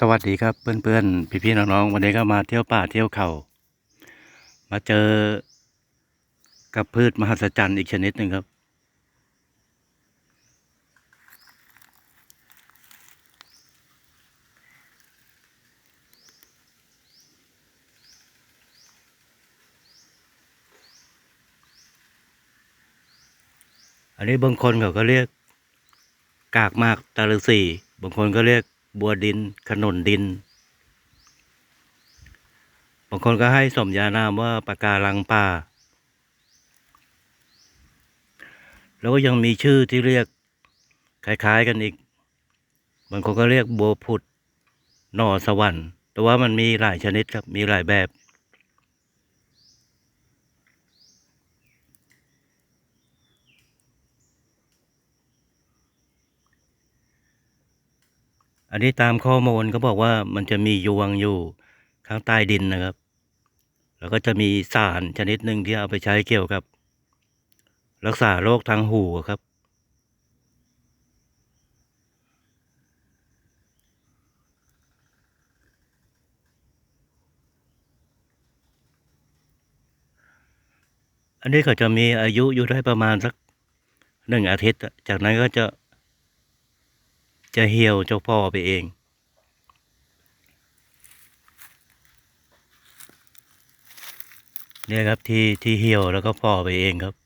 สวัสดีครับเพื่อนๆ พี่ๆน้องๆวันนี้ก็มาเที่ยวป่าเที่ยวเขามาเจอกับพืชมหัศจรรย์อีกชนิดหนึ่งครับ อันนี้บางคนเขาก็เรียก กากมากตาฤษีบางคนก็เรียก บัวดิน ขนุนดิน บางคนก็ให้สมญานามว่าปะการังป่า แล้วก็ยังมีชื่อที่เรียกคล้าย ๆกันอีก บางคนก็เรียกบัวผุด หน่อสวรรค์ แต่ว่ามันมีหลายชนิดครับ มีหลายแบบ อันนี้ตามข้อมูลเขาบอกว่ามันจะมียวงอยู่ข้างใต้ดินนะครับ แล้วก็จะมีสารชนิดหนึ่งที่เอาไปใช้เกี่ยวกับ รักษาโรคทางหูครับ อันนี้เขาจะมีอายุอยู่ได้ประมาณสักหนึ่งอาทิตย์ จากนั้นก็จะ จะเหี่ยวเจ้าพ่อไปเองเนี่ยครับที่ที่เหี่ยวแล้วก็พ่อไปเองครับ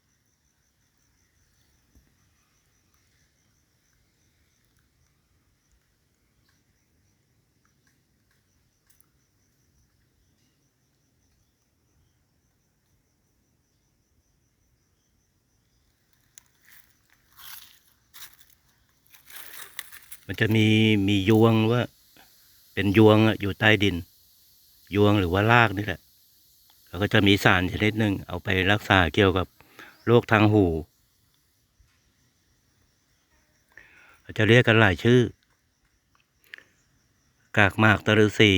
มันจะมีมียวงว่า เป็นยวงอยู่ใต้ดิน ยวงหรือว่ารากนี่แหละแล้วก็จะมีสารชนิดหนึ่งเอาไปรักษาเกี่ยวกับโรคทางหูจะเรียกกันหลายชื่อ กากหมากตะฤษี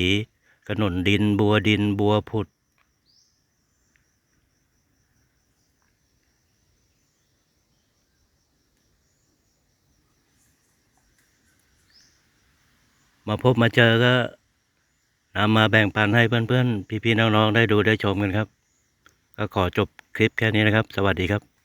กระหนุนดินบัวดินบัวผุด มาพบมาเจอก็นำมาแบ่งปันให้เพื่อนๆ พี่ๆ น้องๆ ได้ดูได้ชมกันครับ ก็ขอจบคลิปแค่นี้นะครับ สวัสดีครับ